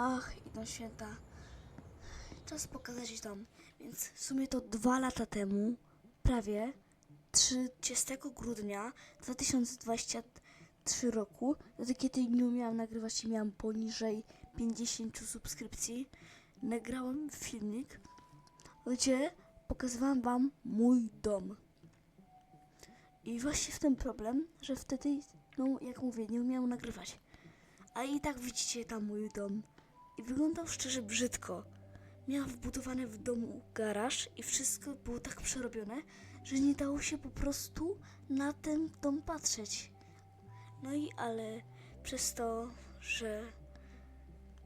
Ach, idą święta. Czas pokazać dom. Więc w sumie to dwa lata temu, prawie 30 grudnia 2023 roku, wtedy kiedy nie umiałam nagrywać i miałam poniżej 50 subskrypcji, nagrałam filmik, gdzie pokazywałam wam mój dom. I właśnie w tym problem, że wtedy, no jak mówię, nie umiałam nagrywać. A i tak widzicie tam mój dom. I wyglądał szczerze brzydko. Miałam wbudowany w domu garaż i wszystko było tak przerobione, że nie dało się po prostu na ten dom patrzeć. No i ale przez to, że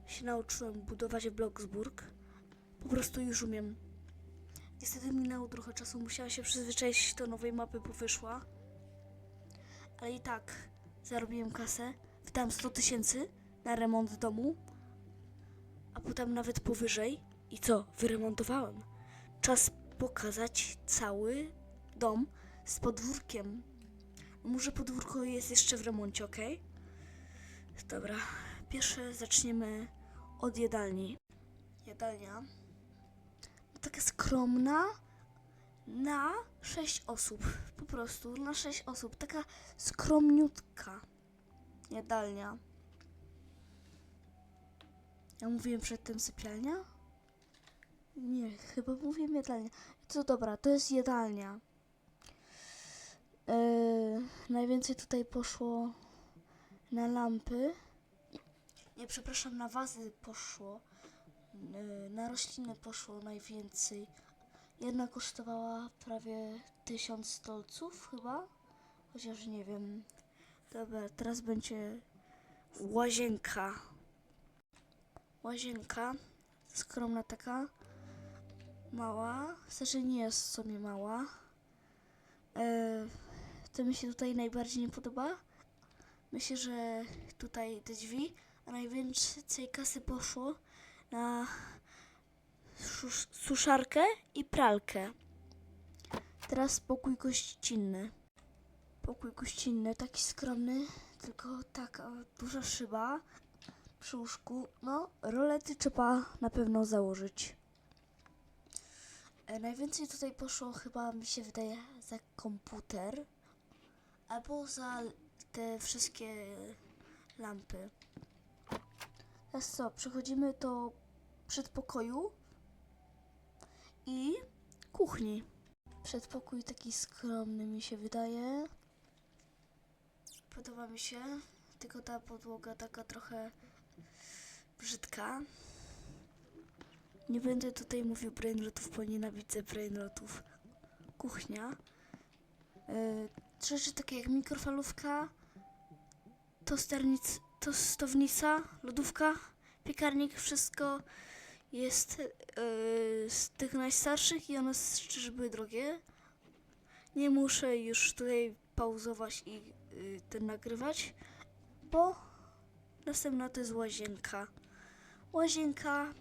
się nauczyłem budować Bloksburg, po prostu już umiem. Niestety minęło trochę czasu, musiałam się przyzwyczaić do nowej mapy, bo wyszła. Ale i tak zarobiłem kasę, wydałam 100 tysięcy na remont domu, potem nawet powyżej. I co? Wyremontowałem. Czas pokazać cały dom z podwórkiem. Może podwórko jest jeszcze w remoncie, ok? Dobra, pierwsze zaczniemy od jadalni. Jadalnia taka skromna na 6 osób. Po prostu na 6 osób. Taka skromniutka jadalnia. Ja mówiłem przedtem sypialnia? Nie, chyba mówiłem jadalnia. To dobra, to jest jadalnia. Yy, najwięcej tutaj poszło na lampy. Nie, przepraszam, na wazy poszło. Yy, na rośliny poszło najwięcej. Jedna kosztowała prawie 1000 stolców chyba. Chociaż nie wiem. Dobra, teraz będzie łazienka. Łazienka. Skromna taka. Mała. Znaczy nie jest w sumie mała. Yy, to mi się tutaj najbardziej nie podoba. Myślę, że tutaj te drzwi, a najwięcej kasy poszło na sus- suszarkę i pralkę. Teraz pokój gościnny. Pokój gościnny, taki skromny, tylko taka duża szyba przy łóżku. No, rolety trzeba na pewno założyć. E, najwięcej tutaj poszło chyba, mi się wydaje, za komputer albo za te wszystkie lampy. Teraz co, przechodzimy do przedpokoju i kuchni. Przedpokój taki skromny mi się wydaje. Podoba mi się, tylko ta podłoga taka trochę brzydka. Nie będę tutaj mówił brainrotów, bo nienawidzę brainrotów. Kuchnia. Yy, rzeczy takie jak mikrofalówka, tosternic, tostownica, lodówka, piekarnik, wszystko jest yy, z tych najstarszych i one szczerze były drogie. Nie muszę już tutaj pauzować i yy, ten nagrywać, bo następna to jest łazienka. Łazienka,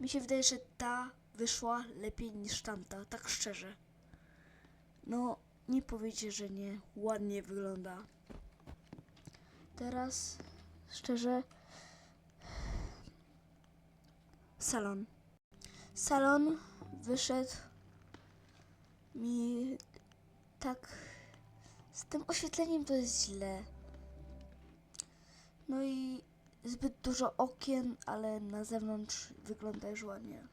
mi się wydaje, że ta wyszła lepiej niż tamta, tak szczerze. No, nie powiecie, że nie. Ładnie wygląda. Teraz, szczerze, salon. Salon wyszedł mi tak. Z tym oświetleniem to jest źle. No i zbyt dużo okien, ale na zewnątrz wygląda już ładnie.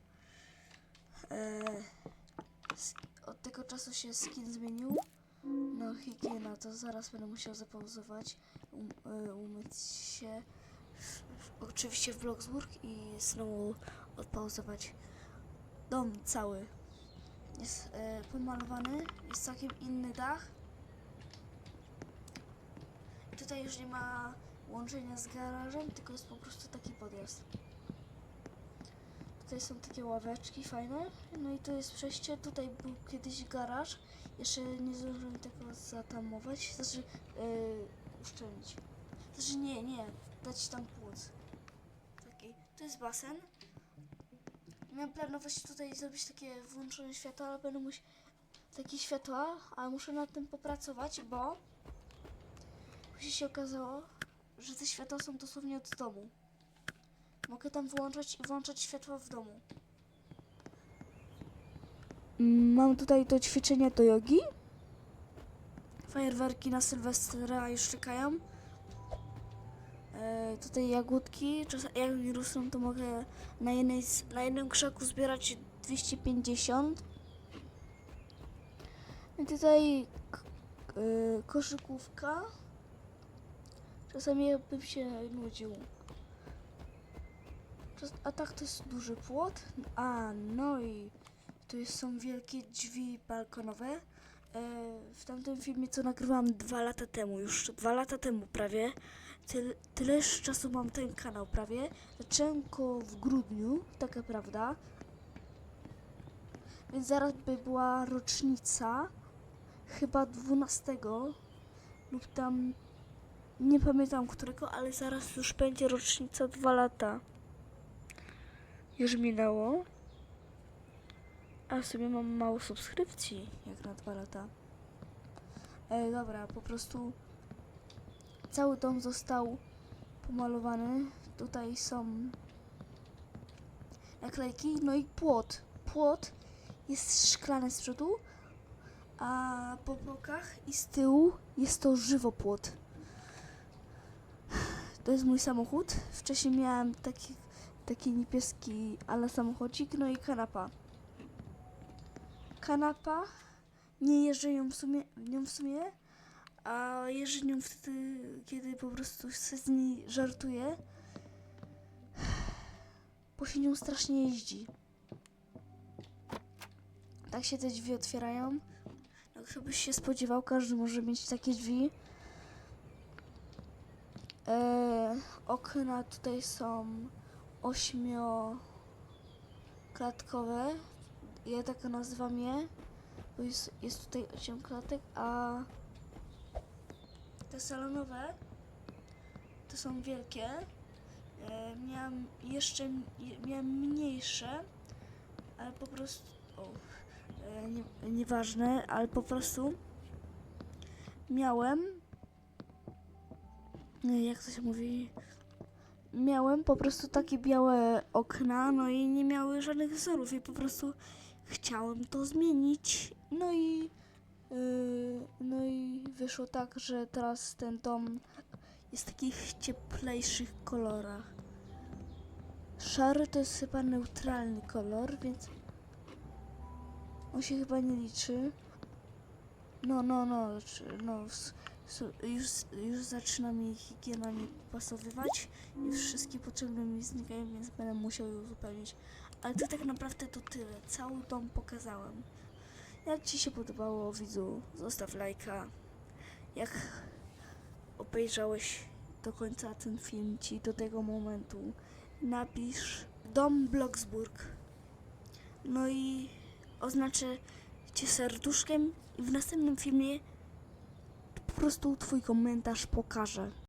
Sk- od tego czasu się skin zmienił. No, higiena, to zaraz będę musiał zapauzować, um, y, umyć się. Oczywiście w Bloksburg i znowu odpauzować. Dom cały jest e, pomalowany, jest całkiem inny dach. Tutaj już nie ma łączenia z garażem, tylko jest po prostu taki podjazd. Tutaj są takie ławeczki fajne. No i to jest przejście. Tutaj był kiedyś garaż. Jeszcze nie zdążyłem tego zatamować. Znaczy yy, uszczelnić. Znaczy nie, nie. Dać tam płuc. Taki. To jest basen. Miałem planować tutaj zrobić takie włączone światła, ale będę musiał takie światła, ale muszę nad tym popracować, bo się okazało, że te światła są dosłownie od domu. Mogę tam wyłączać i włączać światła w domu. Mam tutaj to ćwiczenie do jogi. Fajerwerki na Sylwestra już czekają. E, tutaj jagódki. Czasem jak mi rosną, to mogę na, jednej, na jednym krzaku zbierać 250. I tutaj e, koszykówka. Czasami bym się nudził. A tak to jest duży płot. A, no i tu jest, są wielkie drzwi balkonowe. E, w tamtym filmie, co nagrywałam dwa lata temu, już dwa lata temu prawie, tyl, tyleż czasu mam ten kanał prawie. Zacząłem go w grudniu, taka prawda. Więc zaraz by była rocznica, chyba 12 lub tam, nie pamiętam którego, ale zaraz już będzie rocznica dwa lata. Już minęło. A w sumie mam mało subskrypcji, jak na dwa lata. E, dobra, po prostu cały dom został pomalowany. Tutaj są naklejki, no i płot. Płot jest szklany z przodu, a po bokach i z tyłu jest to żywopłot. To jest mój samochód. Wcześniej miałem taki, taki niebieski ale samochodzik, no i kanapa kanapa. Nie jeżdżę ją w sumie, nią w sumie, a jeżdżę nią wtedy, kiedy po prostu się z niej żartuję. Bo się nią strasznie jeździ. Tak się te drzwi otwierają. No, kto byś się spodziewał, każdy może mieć takie drzwi. E, okna tutaj są ośmioklatkowe, ja tak nazywam je, bo jest, jest tutaj 8 klatek, a te salonowe to są wielkie. E, jeszcze je- miałam mniejsze, ale po prostu o, e, nie, nieważne, ale po prostu miałem jak to się mówi miałem po prostu takie białe okna, no i nie miały żadnych wzorów i po prostu chciałem to zmienić. No i yy, no i wyszło tak, że teraz ten dom jest w takich cieplejszych kolorach. Szary to jest chyba neutralny kolor, więc on się chyba nie liczy. No, no, no, no, już, już zaczyna mi higiena nie pasowywać i wszystkie potrzebne mi znikają, więc będę musiał ją uzupełnić. Ale to tak naprawdę to tyle. Cały dom pokazałem. Jak Ci się podobało, widzu, zostaw lajka. Jak obejrzałeś do końca ten film, Ci do tego momentu, napisz Dom Bloksburg. No i oznaczę Cię serduszkiem i w następnym filmie po prostu Twój komentarz pokażę.